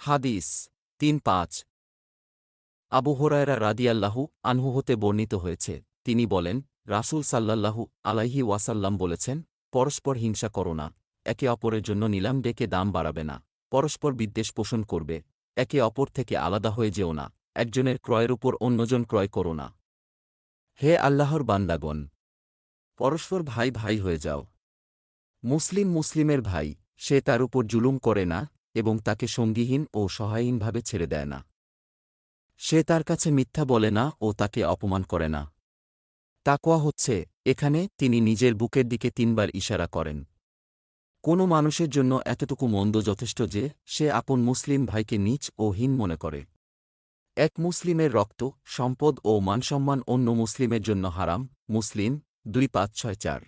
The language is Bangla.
হাদিস তিন পাঁচ আবু হোরায়রা রাদিয়াল্লাহু আনহু হতে বর্ণিত হয়েছে। তিনি বলেন, রাসূল সাল্লাল্লাহু আলাইহি ওয়াসাল্লাম বলেছেন, পরস্পর হিংসা করো না, একে অপরের জন্য নিলাম ডেকে দাম বাড়াবে না। পরস্পর বিদ্বেষ পোষণ করবে, একে অপর থেকে আলাদা হয়ে যেও না, একজনের ক্রয়ের উপর অন্যজন ক্রয় করো না। হে আল্লাহর বান্দাগণ, পরস্পর ভাই ভাই হয়ে যাও। মুসলিম মুসলিমের ভাই, সে তার উপর জুলুম করে না এবং তাকে সঙ্গীহীন ও সহায়হীনভাবে ছেড়ে দেয় না। সে তার কাছে মিথ্যা বলে না ও তাকে অপমান করে না। তাকোয়া হচ্ছে, এখানে তিনি নিজের বুকের দিকে তিনবার ইশারা করেন। কোনো মানুষের জন্য এতটুকু মন্দ যথেষ্ট যে, সে আপন মুসলিম ভাইকে নীচ ও হীন মনে করে। এক মুসলিমের রক্ত, সম্পদ ও মানসম্মান অন্য মুসলিমের জন্য হারাম, মুসলিম, দুই পাঁচ ছয় চার।